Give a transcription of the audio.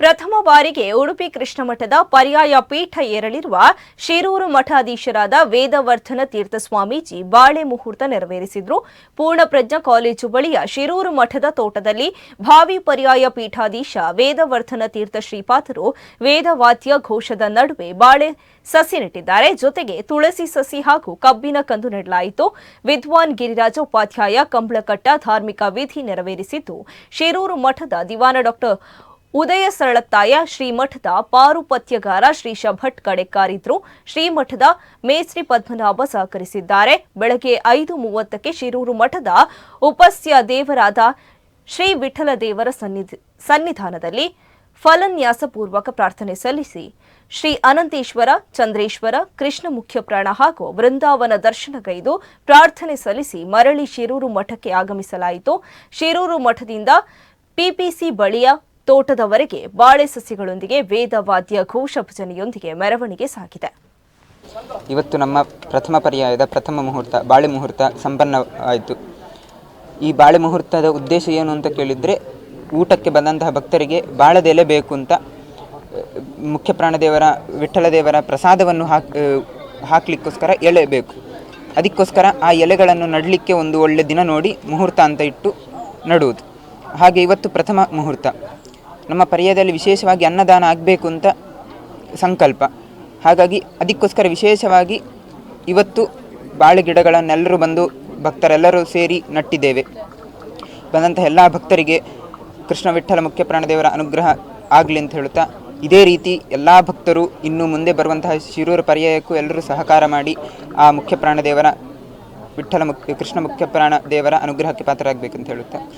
ಪ್ರಥಮ ಬಾರಿಗೆ ಉಡುಪಿ ಕೃಷ್ಣ ಮಠದ ಪರ್ಯಾಯ ಪೀಠ ಏರಲಿರುವ ಶಿರೂರು ಮಠಾಧೀಶರಾದ ವೇದವರ್ಧನ ತೀರ್ಥ ಸ್ವಾಮೀಜಿ ಬಾಳೆ ಮುಹೂರ್ತ ನೆರವೇರಿಸಿದ್ರು. ಪೂರ್ಣಪ್ರಜ್ಞ ಕಾಲೇಜು ಬಳಿಯ ಶಿರೂರು ಮಠದ ತೋಟದಲ್ಲಿ ಭಾವಿ ಪರ್ಯಾಯ ಪೀಠಾಧೀಶ ವೇದವರ್ಧನ ತೀರ್ಥ ಶ್ರೀಪಾದರು ವೇದವಾದ್ಯ ಘೋಷದ ನಡುವೆ ಬಾಳೆ ಸಸಿ ನೆಟ್ಟಿದ್ದಾರೆ. ಜೊತೆಗೆ ತುಳಸಿ ಸಸಿ ಹಾಗೂ ಕಬ್ಬಿನ ಕಂದು ನೆಡಲಾಯಿತು. ವಿದ್ವಾನ್ ಗಿರಿರಾಜ ಉಪಾಧ್ಯಾಯ ಕಂಬಳಕಟ್ಟ ಧಾರ್ಮಿಕ ವಿಧಿ ನೆರವೇರಿಸಿದ್ದು. ಶಿರೂರು ಮಠದ ದಿವಾನ ಡಾಕ್ಟರ್ ಉದಯ ಸರಳತ್ತಾಯ ಶ್ರೀಮಠದ ಪಾರುಪತ್ಯಗಾರ ಶ್ರೀ ಶಭಟ್ ಕಡೆಕಾರಿದ್ರು. ಶ್ರೀಮಠದ ಮೇಸ್ತ್ರಿ ಪದ್ಮನಾಭ ಸಹಕರಿಸಿದ್ದಾರೆ. ಬೆಳಗ್ಗೆ ಐದು ಮೂವತ್ತಕ್ಕೆ ಶಿರೂರು ಮಠದ ಉಪಸ್ಯ ದೇವರಾದ ಶ್ರೀ ವಿಠಲ ದೇವರ ಸನ್ನಿಧಿ, ಸನ್ನಿಧಾನದಲ್ಲಿ ಫಲನ್ಯಾಸಪೂರ್ವಕ ಪ್ರಾರ್ಥನೆ ಸಲ್ಲಿಸಿ ಶ್ರೀ ಅನಂತೇಶ್ವರ, ಚಂದ್ರೇಶ್ವರ, ಕೃಷ್ಣ ಮುಖ್ಯ ಪ್ರಾಣ ಹಾಗೂ ಬೃಂದಾವನ ದರ್ಶನಗೈದು ಪ್ರಾರ್ಥನೆ ಸಲ್ಲಿಸಿ ಮರಳಿ ಶಿರೂರು ಮಠಕ್ಕೆ ಆಗಮಿಸಲಾಯಿತು. ಶಿರೂರು ಮಠದಿಂದ ಪಿಪಿಸಿ ಬಳಿಯ ತೋಟದವರೆಗೆ ಬಾಳೆ ಸಸಿಗಳೊಂದಿಗೆ ವೇದವಾದ್ಯ ಘೋಷ ಭಜನೆಯೊಂದಿಗೆ ಮೆರವಣಿಗೆ ಸಾಗಿದೆ. ಇವತ್ತು ನಮ್ಮ ಪ್ರಥಮ ಪರ್ಯಾಯದ ಪ್ರಥಮ ಮುಹೂರ್ತ, ಬಾಳೆ ಮುಹೂರ್ತ ಸಂಪನ್ನವಾಯಿತು ಈ ಬಾಳೆ ಮುಹೂರ್ತದ ಉದ್ದೇಶ ಏನು ಅಂತ ಕೇಳಿದರೆ, ಊಟಕ್ಕೆ ಬಂದಂತಹ ಭಕ್ತರಿಗೆ ಬಾಳೆದೆಲೆ ಬೇಕು ಅಂತ, ಮುಖ್ಯ ಪ್ರಾಣದೇವರ, ವಿಠ್ಠಲ ದೇವರ ಪ್ರಸಾದವನ್ನು ಹಾಕಿ, ಹಾಕಲಿಕ್ಕೋಸ್ಕರ ಹಾಕ್ಲಿಕ್ಕೋಸ್ಕರ ಎಲೆ ಬೇಕು. ಅದಕ್ಕೋಸ್ಕರ ಆ ಎಲೆಗಳನ್ನು ನಡಲಿಕ್ಕೆ ಒಂದು ಒಳ್ಳೆ ದಿನ ನೋಡಿ ಮುಹೂರ್ತ ಅಂತ ಇಟ್ಟು ನಡುವುದು. ಹಾಗೆ ಇವತ್ತು ಪ್ರಥಮ ಮುಹೂರ್ತ. ನಮ್ಮ ಪರ್ಯಾಯದಲ್ಲಿ ವಿಶೇಷವಾಗಿ ಅನ್ನದಾನ ಆಗಬೇಕು ಅಂತ ಸಂಕಲ್ಪ. ಹಾಗಾಗಿ ಅದಕ್ಕೋಸ್ಕರ ವಿಶೇಷವಾಗಿ ಇವತ್ತು ಬಾಳೆ ಗಿಡಗಳನ್ನೆಲ್ಲರೂ ಬಂದು ಭಕ್ತರೆಲ್ಲರೂ ಸೇರಿ ನಟ್ಟಿದ್ದೇವೆ. ಬಂದಂಥ ಎಲ್ಲ ಭಕ್ತರಿಗೆ ಕೃಷ್ಣ ವಿಠ್ಠಲ ಮುಖ್ಯ ಪ್ರಾಣದೇವರ ಅನುಗ್ರಹ ಆಗಲಿ ಅಂತ ಹೇಳುತ್ತಾ, ಇದೇ ರೀತಿ ಎಲ್ಲ ಭಕ್ತರು ಇನ್ನು ಮುಂದೆ ಬರುವಂತಹ ಶಿರೂರು ಪರ್ಯಾಯಕ್ಕೂ ಎಲ್ಲರೂ ಸಹಕಾರ ಮಾಡಿ ಆ ಮುಖ್ಯ ಪ್ರಾಣದೇವರ ವಿಠ್ಠಲ ಮುಖ್ಯ ಕೃಷ್ಣ ಮುಖ್ಯ ಪ್ರಾಣ ದೇವರ ಅನುಗ್ರಹಕ್ಕೆ ಪಾತ್ರರಾಗಬೇಕಂತ ಹೇಳುತ್ತಾ.